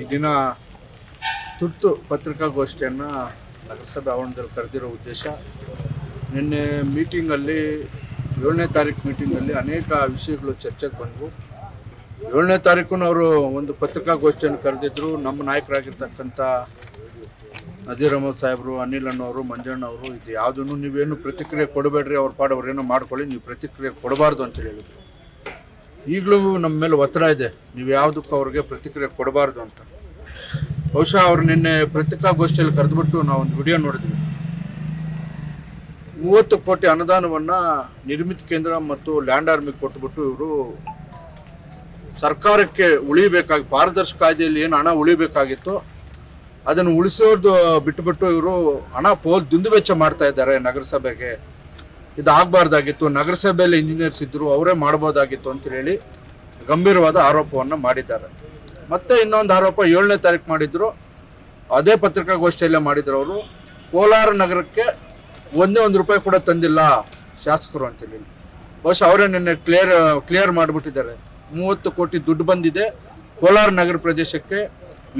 ಈ ದಿನ ತುರ್ತು ಪತ್ರಿಕಾಗೋಷ್ಠಿಯನ್ನು ನಗರಸಭೆ ಆವರಣದಲ್ಲಿ ಕರೆದಿರೋ ಉದ್ದೇಶ, ನಿನ್ನೆ ಮೀಟಿಂಗಲ್ಲಿ, ಏಳನೇ ತಾರೀಕು ಮೀಟಿಂಗಲ್ಲಿ ಅನೇಕ ವಿಷಯಗಳು ಚರ್ಚೆಗೆ ಬಂದವು. ಏಳನೇ ತಾರೀಕು ಅವರು ಒಂದು ಪತ್ರಿಕಾಗೋಷ್ಠಿಯನ್ನು ಕರೆದಿದ್ರು. ನಮ್ಮ ನಾಯಕರಾಗಿರ್ತಕ್ಕಂಥ ನಜೀರ್ ಅಹಮದ್ ಸಾಹೇಬರು, ಅನಿಲ್ ಅಣ್ಣವರು ಮಂಜಣ್ಣ ಅವರು, ಇದು ಯಾವುದನ್ನು ನೀವೇನು ಪ್ರತಿಕ್ರಿಯೆ ಕೊಡಬೇಡ್ರಿ, ಅವ್ರ ಪಾಡು ಅವ್ರೇನೋ ಮಾಡ್ಕೊಳ್ಳಿ, ನೀವು ಪ್ರತಿಕ್ರಿಯೆ ಕೊಡಬಾರ್ದು ಅಂತ ಹೇಳಿದ್ರು. ಈಗಲೂ ನಮ್ಮ ಮೇಲೆ ಒತ್ತಡ ಇದೆ. ನೀವು ಯಾವುದಕ್ಕೂ ಅವ್ರಿಗೆ ಪ್ರತಿಕ್ರಿಯೆ ಕೊಡಬಾರ್ದು ಅಂತ. ಬಹುಶಃ ಅವ್ರು ನಿನ್ನೆ ಪತ್ರಿಕಾಗೋಷ್ಠಿಯಲ್ಲಿ ಕರೆದುಬಿಟ್ಟು ಒಂದು ವಿಡಿಯೋ ನೋಡಿದ್ವಿ. ಮೂವತ್ತು ಕೋಟಿ ಅನುದಾನವನ್ನು ನಿರ್ಮಿತ ಕೇಂದ್ರ ಮತ್ತು ಲ್ಯಾಂಡ್ ಆರ್ಮಿಗೆ ಕೊಟ್ಟುಬಿಟ್ಟು ಇವರು ಸರ್ಕಾರಕ್ಕೆ ಉಳಿಬೇಕಾಗಿ, ಪಾರದರ್ಶಕ ಕಾಯ್ದೆಯಲ್ಲಿ ಏನು ಹಣ ಉಳಿಬೇಕಾಗಿತ್ತು ಅದನ್ನು ಉಳಿಸೋದು ಬಿಟ್ಟುಬಿಟ್ಟು ಇವರು ಹಣ ಪೋಲ್ ದುಂದುವೆಚ್ಚ ಮಾಡ್ತಾ ಇದ್ದಾರೆ ನಗರಸಭೆಗೆ. ಇದು ಆಗಬಾರ್ದಾಗಿತ್ತು ನಗರಸಭೆಯಲ್ಲಿ ಇಂಜಿನಿಯರ್ಸ್ ಇದ್ದರು ಅವರೇ ಮಾಡ್ಬೋದಾಗಿತ್ತು ಅಂತ ಹೇಳಿ ಗಂಭೀರವಾದ ಆರೋಪವನ್ನು ಮಾಡಿದ್ದಾರೆ. ಮತ್ತೆ ಇನ್ನೊಂದು ಆರೋಪ, ಏಳನೇ ತಾರೀಕು ಮಾಡಿದ್ರು. ಅದೇ ಪತ್ರಿಕಾಗೋಷ್ಠಿಯಲ್ಲೇ ಮಾಡಿದ್ರು ಅವರು. ಕೋಲಾರ ನಗರಕ್ಕೆ ಒಂದೇ ಒಂದು ರೂಪಾಯಿ ಕೂಡ ತಂದಿಲ್ಲ ಶಾಸಕರು ಅಂತೇಳಿ. ಬಹುಶಃ ಅವರೇ ನಿನ್ನೆ ಕ್ಲಿಯರ್ ಕ್ಲಿಯರ್ ಮಾಡಿಬಿಟ್ಟಿದ್ದಾರೆ. ಮೂವತ್ತು ಕೋಟಿ ದುಡ್ಡು ಬಂದಿದೆ. ಕೋಲಾರ ನಗರ ಪ್ರದೇಶಕ್ಕೆ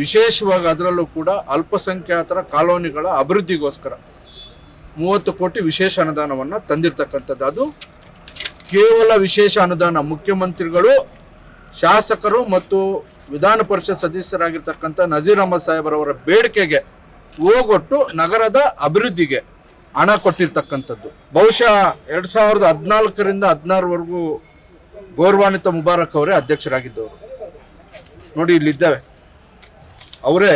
ವಿಶೇಷವಾಗಿ ಅದರಲ್ಲೂ ಕೂಡ ಅಲ್ಪಸಂಖ್ಯಾತರ ಕಾಲೋನಿಗಳ ಅಭಿವೃದ್ಧಿಗೋಸ್ಕರ. ಮೂವತ್ತು ಕೋಟಿ ವಿಶೇಷ ಅನುದಾನವನ್ನು ತಂದಿರತಕ್ಕಂಥದ್ದು. ಅದು ಕೇವಲ ವಿಶೇಷ ಅನುದಾನ, ಮುಖ್ಯಮಂತ್ರಿಗಳು, ಶಾಸಕರು ಮತ್ತು ವಿಧಾನ ಪರಿಷತ್ ಸದಸ್ಯರಾಗಿರ್ತಕ್ಕಂಥ ನಜೀರ್ ಅಹಮದ್ ಸಾಹೇಬರವರ ಬೇಡಿಕೆಗೆ ಹೋಗೊಟ್ಟು ನಗರದ ಅಭಿವೃದ್ಧಿಗೆ ಹಣ ಕೊಟ್ಟಿರ್ತಕ್ಕಂಥದ್ದು. ಬಹುಶಃ ಎರಡು ಸಾವಿರದ ಹದಿನಾಲ್ಕರಿಂದ ಹದಿನಾರವರೆಗೂ ಗೌರವಾನ್ವಿತ ಮುಬಾರಕ್ ಅವರೇ ಅಧ್ಯಕ್ಷರಾಗಿದ್ದವರು. ನೋಡಿ ಇಲ್ಲಿದ್ದಾವೆ. ಅವರೇ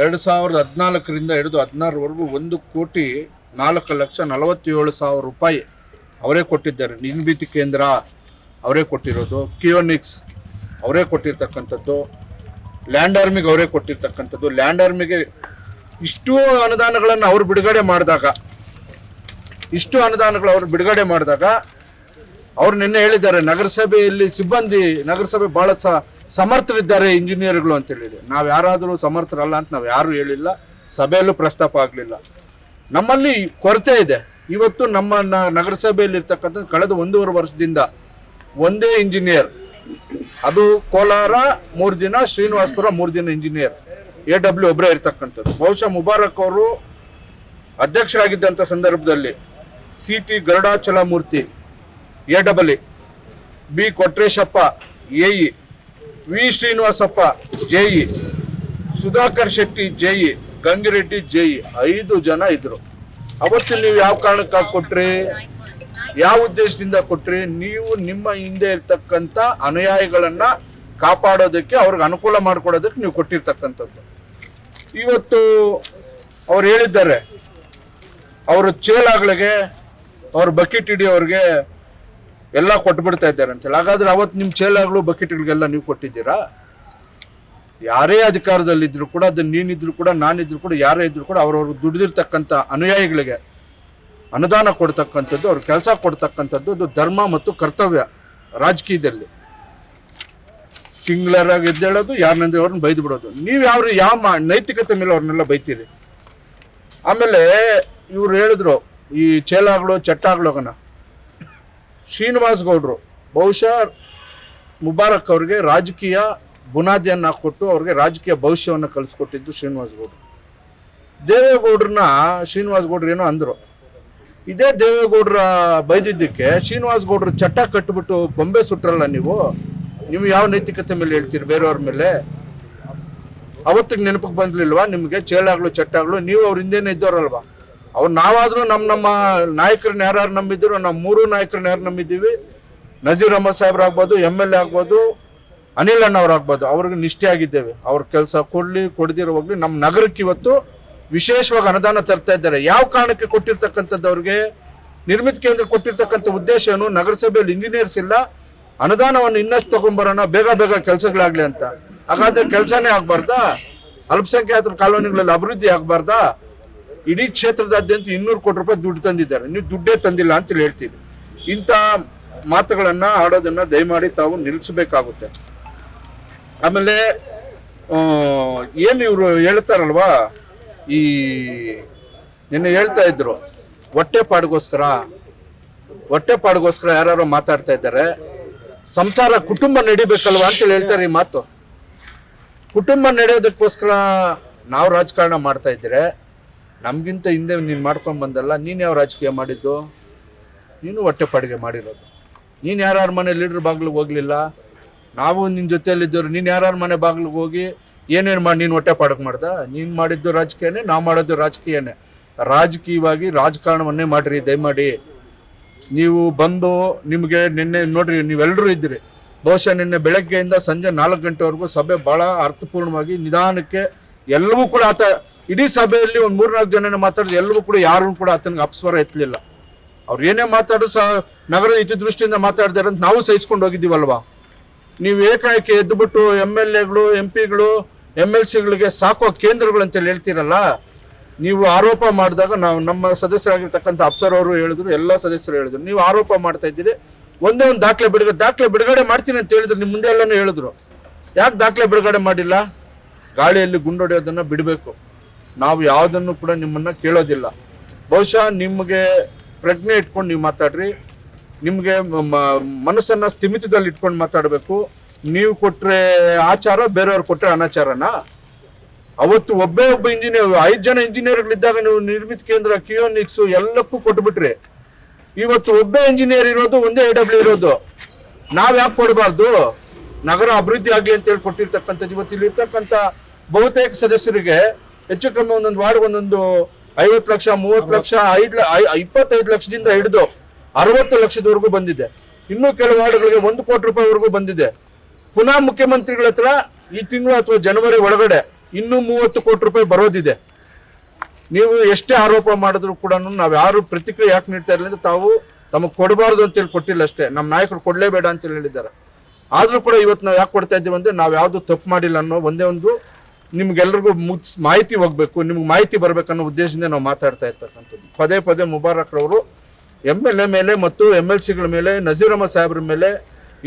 ಎರಡು ಸಾವಿರದ ಹದಿನಾಲ್ಕರಿಂದ ಹಿಡಿದು ಹದಿನಾರವರೆಗೂ ಒಂದು ಕೋಟಿ ನಾಲ್ಕು ಲಕ್ಷ ನಲವತ್ತೇಳು ಸಾವಿರ ರೂಪಾಯಿ ಅವರೇ ಕೊಟ್ಟಿದ್ದಾರೆ. ನಿರ್ಮಿತಿ ಕೇಂದ್ರ ಅವರೇ ಕೊಟ್ಟಿರೋದು ಕಿಯೋನಿಕ್ಸ್ ಅವರೇ ಕೊಟ್ಟಿರ್ತಕ್ಕಂಥದ್ದು ಲ್ಯಾಂಡ್ ಆರ್ಮಿಗೆ ಅವರೇ ಕೊಟ್ಟಿರ್ತಕ್ಕಂಥದ್ದು. ಲ್ಯಾಂಡ್ ಆರ್ಮಿಗೆ ಇಷ್ಟು ಅನುದಾನಗಳನ್ನು ಅವರು ಬಿಡುಗಡೆ ಮಾಡಿದಾಗ, ಇಷ್ಟು ಅನುದಾನಗಳು ಅವರು ಬಿಡುಗಡೆ ಮಾಡಿದಾಗ, ಅವ್ರು ನಿನ್ನೆ ಹೇಳಿದ್ದಾರೆ, ನಗರಸಭೆಯಲ್ಲಿ ಸಿಬ್ಬಂದಿ, ನಗರಸಭೆ ಭಾಳ ಸ ಸಮರ್ಥರಿದ್ದಾರೆ ಇಂಜಿನಿಯರ್ಗಳು ಅಂತ ಹೇಳಿದೆ ನಾವು ಯಾರಾದರೂ ಸಮರ್ಥರಲ್ಲ ಅಂತ ನಾವು ಯಾರೂ ಹೇಳಿಲ್ಲ. ಸಭೆಯಲ್ಲೂ ಪ್ರಸ್ತಾಪ ಆಗಲಿಲ್ಲ. ನಮ್ಮಲ್ಲಿ ಕೊರತೆ ಇದೆ. ಇವತ್ತು ನಮ್ಮ ನ- ನಗರಸಭೆಯಲ್ಲಿ ಇರ್ತಕ್ಕಂಥ ಕಳೆದ ಒಂದೂವರೆ ವರ್ಷದಿಂದ ಒಂದೇ ಇಂಜಿನಿಯರ್. ಅದು ಕೋಲಾರ, ಮೂರು ದಿನ, ಶ್ರೀನಿವಾಸಪುರ, ಮೂರು ದಿನ ಇಂಜಿನಿಯರ್. ಎ ಡಬ್ಲ್ಯೂ ಒಬ್ಬರೇ ಇರ್ತಕ್ಕಂಥದ್ದು. ಬಹುಶಃ ಮುಬಾರಕ್ ಅವರು ಅಧ್ಯಕ್ಷರಾಗಿದ್ದಂಥ ಸಂದರ್ಭದಲ್ಲಿ C T Garudachalamurthy, A double B Kotreshappa AE E V Srinivasappa, J E. Sudhakar Shetty, J E. Gangireddy, J E. ಐದು ಜನ ಇದ್ರು. ಅವತ್ತು ನೀವು ಯಾವ ಕಾರಣಕ್ಕಾಗಿ ಕೊಟ್ರಿ? ಯಾವ ಉದ್ದೇಶದಿಂದ ಕೊಟ್ರಿ? ನೀವು ನಿಮ್ಮ ಹಿಂದೆ ಇರ್ತಕ್ಕಂಥ ಅನುಯಾಯಿಗಳನ್ನ ಕಾಪಾಡೋದಕ್ಕೆ ಅವ್ರಿಗೆ ಅನುಕೂಲ ಮಾಡಿಕೊಡೋದಕ್ಕೆ ನೀವು ಕೊಟ್ಟಿರ್ತಕ್ಕಂಥದ್ದು. ಇವತ್ತು ಅವ್ರು ಹೇಳಿದ್ದಾರೆ, ಅವರು ಚೇಲಾಗಳಿಗೆ, ಅವ್ರ ಬಕೆಟ್ ಹಿಡಿಯೋರಿಗೆ ಎಲ್ಲ ಕೊಟ್ಬಿಡ್ತಾ ಇದ್ದಾರೆ ಅಂತೇಳಿ. ಹಾಗಾದ್ರೆ ಅವತ್ತು ನಿಮ್ಮ ಚೇಲಾಗಳು ಬಕೆಟ್ಗಳಿಗೆಲ್ಲ ನೀವು ಕೊಟ್ಟಿದ್ದೀರಾ? ಯಾರೇ ಅಧಿಕಾರದಲ್ಲಿದ್ದರೂ ಕೂಡ, ಅದು ನೀನಿದ್ರು ಕೂಡ, ನಾನಿದ್ರು ಕೂಡ, ಯಾರೇ ಇದ್ರು ಕೂಡ ಅವ್ರವ್ರು ದುಡಿದಿರ್ತಕ್ಕಂಥ ಅನುಯಾಯಿಗಳಿಗೆ ಅನುದಾನ ಕೊಡ್ತಕ್ಕಂಥದ್ದು, ಅವ್ರ ಕೆಲಸ ಕೊಡ್ತಕ್ಕಂಥದ್ದು, ಅದು ಧರ್ಮ ಮತ್ತು ಕರ್ತವ್ಯ ರಾಜಕೀಯದಲ್ಲಿ. ಸಿಂಗ್ಲರಾಗಿ ಎದ್ದೇಳೋದು ಯಾರನ್ನಂದ್ರೆ ಅವ್ರನ್ನ ಬೈದು ಬಿಡೋದು ನೀವು ಯಾವ ಯಾವ ನೈತಿಕತೆ ಮೇಲೆ ಅವ್ರನ್ನೆಲ್ಲ ಬೈತೀರಿ? ಆಮೇಲೆ ಇವ್ರು ಹೇಳಿದ್ರು, ಈ ಚೇಲಾಗಳು ಚಟ್ಟಾಗ್ಳೋಗನ ಶ್ರೀನಿವಾಸ್ ಗೌಡ್ರು ಬಹುಶಃ ಮುಬಾರಕ್ ಅವ್ರಿಗೆ ರಾಜಕೀಯ ಬುನಾದಿಯನ್ನು ಕೊಟ್ಟು ಅವ್ರಿಗೆ ರಾಜಕೀಯ ಭವಿಷ್ಯವನ್ನು ಕಲಿಸ್ಕೊಟ್ಟಿದ್ದು ಶ್ರೀನಿವಾಸ್ ಗೌಡ್ರು ದೇವೇಗೌಡ್ರನ್ನ ಶ್ರೀನಿವಾಸ್ ಗೌಡ್ರು ಏನೋ ಅಂದರು. ಇದೇ ದೇವೇಗೌಡ್ರ ಬೈದಿದ್ದಕ್ಕೆ ಶ್ರೀನಿವಾಸ್ ಗೌಡ್ರು ಚಟ್ಟ ಕಟ್ಟಿಬಿಟ್ಟು ಬೊಂಬೆ ಸುಟ್ರಲ್ಲ ನೀವು? ನೀವು ಯಾವ ನೈತಿಕತೆ ಮೇಲೆ ಹೇಳ್ತೀರಿ ಬೇರೆಯವ್ರ ಮೇಲೆ? ಅವತ್ತಿಗೆ ನೆನಪಿಗೆ ಬಂದ್ಲಿಲ್ವಾ? ನಿಮಗೆ, ಚೇಳಾಗ್ಲು, ಚಟ್ಟಾಗ್ಲು, ನೀವು ಅವ್ರ ಹಿಂದೆನೇ ಇದ್ದವ್ರಲ್ವಾ? ಅವ್ರು ನಾವಾದರೂ ನಮ್ಮ ನಮ್ಮ ನಾಯಕರನ್ನ ಯಾರ್ಯಾರು ನಂಬಿದ್ರು ನಮ್ಮ ಮೂರು ನಾಯಕರನ್ನ ಯಾರು ನಂಬಿದ್ದೀವಿ? ನಜೀರ್ ಅಹಮದ್ ಸಾಹೇಬ್ರು ಆಗ್ಬೋದು, ಎಂ ಎಲ್ ಎ ಆಗ್ಬೋದು, ಅನಿಲ್ ಅಣ್ಣವ್ರು ಆಗ್ಬೋದು ಅವ್ರಿಗೆ ನಿಷ್ಠೆ ಆಗಿದ್ದೇವೆ. ಅವ್ರ ಕೆಲಸ ಕೊಡ್ಲಿ, ಕೊಡದಿರೋ ಹೋಗ್ಲಿ. ನಮ್ಮ ನಗರಕ್ಕೆ ಇವತ್ತು ವಿಶೇಷವಾಗಿ ಅನುದಾನ ತರ್ತಾ ಇದ್ದಾರೆ. ಯಾವ ಕಾರಣಕ್ಕೆ ಕೊಟ್ಟಿರ್ತಕ್ಕಂಥದ್ದು ಅವ್ರಿಗೆ ನಿರ್ಮಿತ ಕೇಂದ್ರ ಕೊಟ್ಟಿರ್ತಕ್ಕಂಥ ಉದ್ದೇಶ ಏನು? ನಗರಸಭೆಯಲ್ಲಿ ಇಂಜಿನಿಯರ್ಸ್ ಇಲ್ಲ. ಅನುದಾನವನ್ನು ಇನ್ನಷ್ಟು ತಗೊಂಬರೋಣ. ಬೇಗ ಬೇಗ ಕೆಲಸಗಳಾಗ್ಲಿ ಅಂತ. ಹಾಗಾದ್ರೆ ಕೆಲಸನೇ ಆಗಬಾರ್ದಾ? ಅಲ್ಪಸಂಖ್ಯಾತರ ಕಾಲೋನಿಗಳಲ್ಲಿ ಅಭಿವೃದ್ಧಿ ಆಗ್ಬಾರ್ದಾ? ಇಡೀ ಕ್ಷೇತ್ರದಾದ್ಯಂತ ಇನ್ನೂರು ಕೋಟಿ ರೂಪಾಯಿ ದುಡ್ಡು ತಂದಿದ್ದಾರೆ. ನೀವು ದುಡ್ಡೇ ತಂದಿಲ್ಲ ಅಂತ ಹೇಳ್ತೀವಿ ಇಂಥ ಮಾತುಗಳನ್ನು ಆಡೋದನ್ನ ದಯಮಾಡಿ ತಾವು ನಿಲ್ಲಿಸಬೇಕಾಗುತ್ತೆ. ಆಮೇಲೆ ಏನು ಇವರು ಹೇಳ್ತಾರಲ್ವಾ? ಈ ನಿನ್ನೆ ಹೇಳ್ತಾ ಇದ್ರು, ಹೊಟ್ಟೆ ಪಾಡಿಗೋಸ್ಕರ ಹೊಟ್ಟೆ ಪಾಡಿಗೋಸ್ಕರ ಯಾರು ಮಾತಾಡ್ತಾ ಇದ್ದಾರೆ. ಸಂಸಾರ ಕುಟುಂಬ ನಡಿಬೇಕಲ್ವಾ ಅಂತ ಹೇಳ್ತಾರೆ ಈ ಮಾತು. ಕುಟುಂಬ ನಡೆಯೋದಕ್ಕೋಸ್ಕರ ನಾವು ರಾಜಕಾರಣ ಮಾಡ್ತಾ ಇದ್ರೆ ನಮಗಿಂತ ಹಿಂದೆ ನೀನು ಮಾಡ್ಕೊಂಡು ಬಂದಲ್ಲ, ನೀನು ಯಾವ ರಾಜಕೀಯ ಮಾಡಿದ್ದು? ನೀನು ಹೊಟ್ಟೆಪಾಡಿಗೆ ಮಾಡಿರೋದು. ನೀನು ಯಾರ್ಯಾರ ಮನೆ ಲೀಡ್ರ್ ಬಾಗ್ಲಿಗೆ ಹೋಗ್ಲಿಲ್ಲ? ನಾವು ನಿನ್ನ ಜೊತೆಯಲ್ಲಿದ್ದವ್ರು, ನೀನು ಯಾರ್ಯಾರ ಮನೆ ಬಾಗ್ಲಿಗೆ ಹೋಗಿ ಏನೇನು ಮಾಡಿ ನೀನು ಹೊಟ್ಟೆ ಪಾಡಕ್ಕೆ ಮಾಡ್ದ? ನೀನು ಮಾಡಿದ್ದು ರಾಜಕೀಯನೇ, ನಾವು ಮಾಡೋದು ರಾಜಕೀಯನೇ. ರಾಜಕೀಯವಾಗಿ ರಾಜಕಾರಣವನ್ನೇ ಮಾಡಿರಿ, ದಯಮಾಡಿ. ನೀವು ಬಂದು ನಿಮಗೆ ನಿನ್ನೆ ನೋಡ್ರಿ ನೀವೆಲ್ಲರೂ ಇದ್ದೀರಿ ಬಹುಶಃ ನಿನ್ನೆ ಬೆಳಗ್ಗೆಯಿಂದ ಸಂಜೆ ನಾಲ್ಕು ಗಂಟೆವರೆಗೂ ಸಭೆ ಭಾಳ ಅರ್ಥಪೂರ್ಣವಾಗಿ ನಿಧಾನಕ್ಕೆ ಎಲ್ಲವೂ ಕೂಡ ಆತ ಇಡೀ ಸಭೆಯಲ್ಲಿ ಒಂದು ಮೂರ್ನಾಲ್ಕು ಜನ ಮಾತಾಡಿದ್ರು ಎಲ್ಲರೂ ಕೂಡ ಯಾರೂ ಕೂಡ ಆತನಿಗೆ ಅಪಸ್ವರ ಎತ್ತಲಿಲ್ಲ. ಅವ್ರು ಏನೇ ಮಾತಾಡೋ ಸಹ ನಗರದ ಹಿತದೃಷ್ಟಿಯಿಂದ ಮಾತಾಡ್ತಾರೆ ಅಂತ ನಾವು ಸಹಿಸ್ಕೊಂಡು ಹೋಗಿದ್ದೀವಲ್ವಾ? ನೀವು ಏಕಾಏಕಿ ಎದ್ದುಬಿಟ್ಟು ಎಂ ಎಲ್ ಎಗಳು ಎಂ ಪಿಗಳು ಎಂ ಎಲ್ ಸಿಗಳಿಗೆ ಸಾಕೋ ಕೇಂದ್ರಗಳು ಅಂತೇಳಿ ಹೇಳ್ತೀರಲ್ಲ, ನೀವು ಆರೋಪ ಮಾಡಿದಾಗ ನಾವು ನಮ್ಮ ಸದಸ್ಯರಾಗಿರ್ತಕ್ಕಂಥ ಅಫ್ಸರ್ ಅವರು ಹೇಳಿದ್ರು, ಎಲ್ಲ ಸದಸ್ಯರು ಹೇಳಿದ್ರು. ನೀವು ಆರೋಪ ಮಾಡ್ತಾ ಇದ್ದೀರಿ. ಒಂದೇ ಒಂದು ದಾಖಲೆ ಬಿಡುಗಡೆ ದಾಖಲೆ ಬಿಡುಗಡೆ ಮಾಡ್ತೀನಿ ಅಂತ ಹೇಳಿದ್ರು. ನಿಮ್ಮ ಮುಂದೆ ಎಲ್ಲನೂ ಹೇಳಿದ್ರು. ಯಾಕೆ ದಾಖಲೆ ಬಿಡುಗಡೆ ಮಾಡಿಲ್ಲ? ಗಾಳಿಯಲ್ಲಿ ಗುಂಡೊಡೆಯೋದನ್ನು ಬಿಡಬೇಕು. ನಾವು ಯಾವುದನ್ನು ಕೂಡ ನಿಮ್ಮನ್ನು ಕೇಳೋದಿಲ್ಲ. ಬಹುಶಃ ನಿಮಗೆ ಪ್ರಜ್ಞೆ ಇಟ್ಕೊಂಡು ನೀವು ಮಾತಾಡ್ರಿ. ನಿಮಗೆ ಮನಸ್ಸನ್ನು ಸ್ಥಿಮಿತದಲ್ಲಿ ಇಟ್ಕೊಂಡು ಮಾತಾಡಬೇಕು. ನೀವು ಕೊಟ್ಟರೆ ಆಚಾರ, ಬೇರೆಯವ್ರು ಕೊಟ್ಟರೆ ಅನಾಚಾರನ? ಅವತ್ತು ಒಬ್ಬೇ ಒಬ್ಬ ಇಂಜಿನಿಯರ್ ಐದು ಜನ ಇಂಜಿನಿಯರ್ಗಳಿದ್ದಾಗ ನೀವು ನಿರ್ಮಿತ ಕೇಂದ್ರ ಕಿಯೋನಿಕ್ಸು ಎಲ್ಲಕ್ಕೂ ಕೊಟ್ಬಿಟ್ರಿ. ಇವತ್ತು ಒಬ್ಬೇ ಇಂಜಿನಿಯರ್ ಇರೋದು, ಒಂದೇ ಎ ಡಬ್ಲ್ಯೂ ಇರೋದು. ನಾವ್ ಯಾಕೆ ಕೊಡಬಾರ್ದು? ನಗರ ಅಭಿವೃದ್ಧಿ ಆಗಲಿ ಅಂತ ಹೇಳಿ ಕೊಟ್ಟಿರ್ತಕ್ಕಂಥದ್ದು. ಇವತ್ತು ಇಲ್ಲಿ ಇರ್ತಕ್ಕಂಥ ಬಹುತೇಕ ಸದಸ್ಯರಿಗೆ ಹೆಚ್ಚು ಕಮ್ಮಿ ಒಂದೊಂದು ವಾರ್ಡ್ ಒಂದೊಂದು ಐವತ್ತು ಲಕ್ಷ ಮೂವತ್ತು ಲಕ್ಷ ಐದು ಇಪ್ಪತ್ತೈದು ಲಕ್ಷದಿಂದ ಹಿಡಿದು ಅರವತ್ತು ಲಕ್ಷದವರೆಗೂ ಬಂದಿದೆ. ಇನ್ನೂ ಕೆಲವು ವಾರ್ಡ್ಗಳಿಗೆ ಒಂದು ಕೋಟಿ ರೂಪಾಯಿವರೆಗೂ ಬಂದಿದೆ. ಪುನಃ ಮುಖ್ಯಮಂತ್ರಿಗಳ ಹತ್ರ ಈ ತಿಂಗಳು ಅಥವಾ ಜನವರಿ ಒಳಗಡೆ ಇನ್ನೂ ಮೂವತ್ತು ಕೋಟಿ ರೂಪಾಯಿ ಬರೋದಿದೆ. ನೀವು ಎಷ್ಟೇ ಆರೋಪ ಮಾಡಿದ್ರು ಕೂಡ ನಾವು ಯಾರು ಪ್ರತಿಕ್ರಿಯೆ ಯಾಕೆ ನೀಡ್ತಾ ಇರಲಿಲ್ಲ ತಾವು ತಮಗೆ ಕೊಡಬಾರ್ದು ಅಂತೇಳಿ ಕೊಟ್ಟಿಲ್ಲ ಅಷ್ಟೇ. ನಮ್ಮ ನಾಯಕರು ಕೊಡಲೇಬೇಡ ಅಂತೇಳಿ ಹೇಳಿದ್ದಾರೆ. ಆದರೂ ಕೂಡ ಇವತ್ತು ನಾವು ಯಾಕೆ ಕೊಡ್ತಾ ಇದ್ದೀವಿ ಅಂದರೆ ನಾವು ಯಾವುದು ತಪ್ಪು ಮಾಡಿಲ್ಲ ಅನ್ನೋ ಒಂದೇ ಒಂದು ನಿಮ್ಗೆಲ್ರಿಗೂ ಮುಗ್ಸ್ ಮಾಹಿತಿ ಹೋಗ್ಬೇಕು, ನಿಮ್ಗೆ ಮಾಹಿತಿ ಬರಬೇಕನ್ನೋ ಉದ್ದೇಶದಿಂದ ನಾವು ಮಾತಾಡ್ತಾ ಇರ್ತಕ್ಕಂಥದ್ದು. ಪದೇ ಪದೇ ಮುಬಾರಕ್ ರವರು ಎಂ ಎಲ್ ಎ ಮೇಲೆ ಮತ್ತು ಎಂ ಎಲ್ ಸಿಗಳ ಮೇಲೆ ನಜೀರ್ ಸಾಹೇಬ್ರ ಮೇಲೆ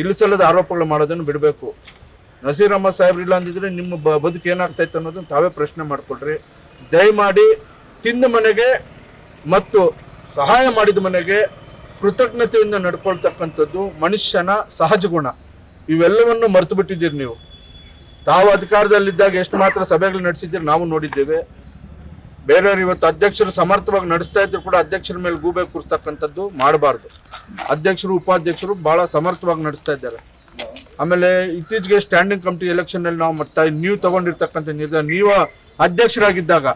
ಇಳಿಸಲ್ಲದ ಆರೋಪಗಳು ಮಾಡೋದನ್ನು ಬಿಡಬೇಕು. ನಸೀರಮ್ಮ ಸಾಹೇಬ್ರು ಇಲ್ಲ ಅಂದಿದ್ರೆ ನಿಮ್ಮ ಬ, ಬದುಕು ಏನಾಗ್ತಾಯಿತ್ತು ಅನ್ನೋದನ್ನು ತಾವೇ ಪ್ರಶ್ನೆ ಮಾಡಿಕೊಳ್ರಿ. ದಯಮಾಡಿ ತಿಂದ ಮನೆಗೆ ಮತ್ತು ಸಹಾಯ ಮಾಡಿದ ಮನೆಗೆ ಕೃತಜ್ಞತೆಯಿಂದ ನಡ್ಕೊಳ್ತಕ್ಕಂಥದ್ದು ಮನುಷ್ಯನ ಸಹಜ ಗುಣ. ಇವೆಲ್ಲವನ್ನು ಮರೆತು ಬಿಟ್ಟಿದ್ದೀರಿ ನೀವು. ತಾವು ಅಧಿಕಾರದಲ್ಲಿದ್ದಾಗ ಎಷ್ಟು ಮಾತ್ರ ಸಭೆಗಳು ನಡೆಸಿದ್ದೀರಿ ನಾವು ನೋಡಿದ್ದೇವೆ. ಬೇರೆಯವರು ಇವತ್ತು ಅಧ್ಯಕ್ಷರು ಸಮರ್ಥವಾಗಿ ನಡೆಸ್ತಾ ಇದ್ರು ಕೂಡ ಅಧ್ಯಕ್ಷರ ಮೇಲೆ ಗೂಬೆ ಕೂರಿಸ್ತಕ್ಕಂಥದ್ದು ಮಾಡಬಾರ್ದು. ಅಧ್ಯಕ್ಷರು, ಉಪಾಧ್ಯಕ್ಷರು ಬಹಳ ಸಮರ್ಥವಾಗಿ ನಡೆಸ್ತಾ ಇದ್ದಾರೆ. ಆಮೇಲೆ ಇತ್ತೀಚೆಗೆ ಸ್ಟ್ಯಾಂಡಿಂಗ್ ಕಮಿಟಿ ಎಲೆಕ್ಷನ್ ಅಲ್ಲಿ ನಾವು ಮತ್ತೆ ನೀವು ತಗೊಂಡಿರ್ತಕ್ಕಂಥ ನಿರ್ಧಾರ, ನೀವು ಅಧ್ಯಕ್ಷರಾಗಿದ್ದಾಗ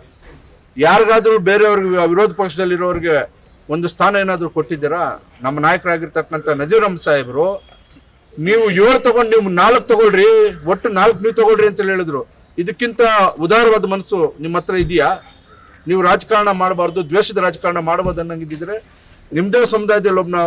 ಯಾರಿಗಾದರೂ ಬೇರೆಯವ್ರಿಗೆ ವಿರೋಧ ಪಕ್ಷದಲ್ಲಿರೋರಿಗೆ ಒಂದು ಸ್ಥಾನ ಏನಾದರೂ ಕೊಟ್ಟಿದ್ದೀರಾ? ನಮ್ಮ ನಾಯಕರಾಗಿರ್ತಕ್ಕಂಥ ನಜೀರ್ ಅಹಮದ್ ಸಾಹೇಬರು ನೀವು ಏಳು ತಗೊಂಡು ನೀವು ನಾಲ್ಕು ತಗೊಳ್ರಿ, ಒಟ್ಟು ನಾಲ್ಕು ನೀವು ತಗೊಳ್ರಿ ಅಂತ ಹೇಳಿದ್ರು. ಇದಕ್ಕಿಂತ ಉದಾರವಾದ ಮನಸ್ಸು ನಿಮ್ಮ ಹತ್ರ ಇದೆಯಾ? ನೀವು ರಾಜಕಾರಣ ಮಾಡಬಾರ್ದು, ದ್ವೇಷದ ರಾಜಕಾರಣ ಮಾಡಬಾರ್ದು ಅನ್ನಂಗಿದ್ದಿದ್ರೆ ನಿಮ್ದೇ ಸಮುದಾಯದಲ್ಲಿ ಒಬ್ಬನ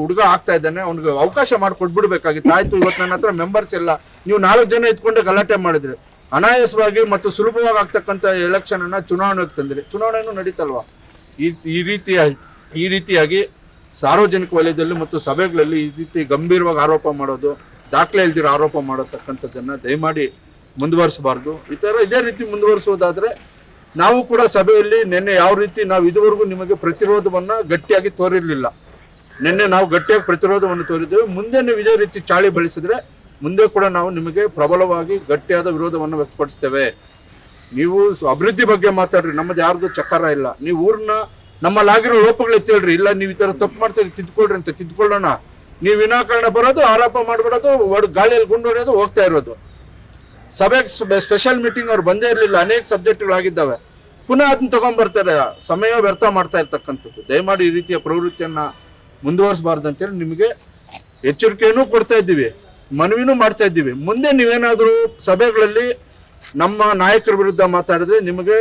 ಹುಡುಗ ಆಗ್ತಾ ಇದ್ದಾನೆ, ಅವ್ನಿಗೆ ಅವಕಾಶ ಮಾಡಿಕೊಟ್ಬಿಡ್ಬೇಕಾಗಿತ್ತು ಆಯ್ತು ಇವತ್ತು ನನ್ನ ಹತ್ರ ಮೆಂಬರ್ಸ್ ಇಲ್ಲ. ನೀವು ನಾಲ್ಕು ಜನ ಇಟ್ಕೊಂಡು ಗಲಾಟೆ ಮಾಡಿದ್ರಿ. ಅನಾಯಾಸವಾಗಿ ಮತ್ತು ಸುಲಭವಾಗಿ ಆಗ್ತಕ್ಕಂಥ ಎಲೆಕ್ಷನ್ ಅನ್ನ ಚುನಾವಣೆಗೆ ತಂದಿರಿ. ಚುನಾವಣೆನೂ ನಡೀತಲ್ವಾ? ಈ ಈ ರೀತಿಯ ಈ ರೀತಿಯಾಗಿ ಸಾರ್ವಜನಿಕ ವಲಯದಲ್ಲಿ ಮತ್ತು ಸಭೆಗಳಲ್ಲಿ ಈ ರೀತಿ ಗಂಭೀರವಾಗಿ ಆರೋಪ ಮಾಡೋದು, ದಾಖಲೆ ಇಲ್ದಿರೋ ಆರೋಪ ಮಾಡತಕ್ಕಂಥದ್ದನ್ನು ದಯಮಾಡಿ ಮುಂದುವರಿಸಬಾರ್ದು. ಈ ಥರ ಇದೇ ರೀತಿ ಮುಂದುವರಿಸೋದಾದರೆ ನಾವು ಕೂಡ ಸಭೆಯಲ್ಲಿ ನಿನ್ನೆ ಯಾವ ರೀತಿ ನಾವು ಇದುವರೆಗೂ ನಿಮಗೆ ಪ್ರತಿರೋಧವನ್ನು ಗಟ್ಟಿಯಾಗಿ ತೋರಿರಲಿಲ್ಲ. ನಿನ್ನೆ ನಾವು ಗಟ್ಟಿಯಾಗಿ ಪ್ರತಿರೋಧವನ್ನು ತೋರಿದ್ದೇವೆ. ಮುಂದೆ ನೀವು ಇದೇ ರೀತಿ ಚಾಳಿ ಬೆಳೆಸಿದ್ರೆ ಮುಂದೆ ಕೂಡ ನಾವು ನಿಮಗೆ ಪ್ರಬಲವಾಗಿ ಗಟ್ಟಿಯಾದ ವಿರೋಧವನ್ನು ವ್ಯಕ್ತಪಡಿಸ್ತೇವೆ. ನೀವು ಅಭಿವೃದ್ಧಿ ಬಗ್ಗೆ ಮಾತಾಡ್ರಿ. ನಮ್ಮದು ಯಾರ್ದು ಚಕಾರ ಇಲ್ಲ. ನೀವು ಊರನ್ನ ನಮ್ಮಲ್ಲಾಗಿರೋ ಲೋಪಗಳು ಎತ್ತೇಳ್ರಿ ಇಲ್ಲ, ನೀವು ಈ ಥರ ತಪ್ಪು ಮಾಡ್ತೀರಿ, ತಿದ್ಕೊಳ್ರಿ ಅಂತ ತಿದ್ಕೊಳ್ಳೋಣ. ನೀವು ವಿನಾಕಾರಣ ಬರೋದು, ಆರೋಪ ಮಾಡ್ಬಿಡೋದು, ಒಡ್ ಗಾಳಿಯಲ್ಲಿ ಗುಂಡು ಹೊಡೆಯೋದು ಹೋಗ್ತಾ ಇರೋದು. ಸಭೆಗೆ ಸ್ಪೆಷಲ್ ಮೀಟಿಂಗ್ ಅವ್ರು ಬಂದೇ ಇರಲಿಲ್ಲ. ಅನೇಕ ಸಬ್ಜೆಕ್ಟ್ಗಳಾಗಿದ್ದಾವೆ ಪುನಃ ಅದನ್ನ ತಗೊಂಡ್ಬರ್ತಾರೆ. ಸಮಯ ವ್ಯರ್ಥ ಮಾಡ್ತಾ ಇರ್ತಕ್ಕಂಥದ್ದು. ದಯಮಾಡಿ ಈ ರೀತಿಯ ಪ್ರವೃತ್ತಿಯನ್ನು ಮುಂದುವರಿಸಬಾರ್ದು ಅಂತೇಳಿ ನಿಮಗೆ ಎಚ್ಚರಿಕೆಯನ್ನು ಕೊಡ್ತಾ ಇದ್ದೀವಿ. ಮನವಿನೂ ಮಾಡ್ತಾ ಇದ್ದೀವಿ. ಮುಂದೆ ನೀವೇನಾದರೂ ಸಭೆಗಳಲ್ಲಿ ನಮ್ಮ ನಾಯಕರ ವಿರುದ್ಧ ಮಾತಾಡಿದ್ರೆ ನಿಮಗೆ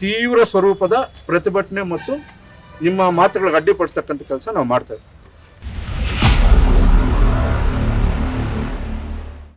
ತೀವ್ರ ಸ್ವರೂಪದ ಪ್ರತಿಭಟನೆ ಮತ್ತು ನಿಮ್ಮ ಮಾತುಗಳಿಗೆ ಅಡ್ಡಿಪಡಿಸ್ತಕ್ಕಂಥ ಕೆಲಸ ನಾವು ಮಾಡ್ತೇವೆ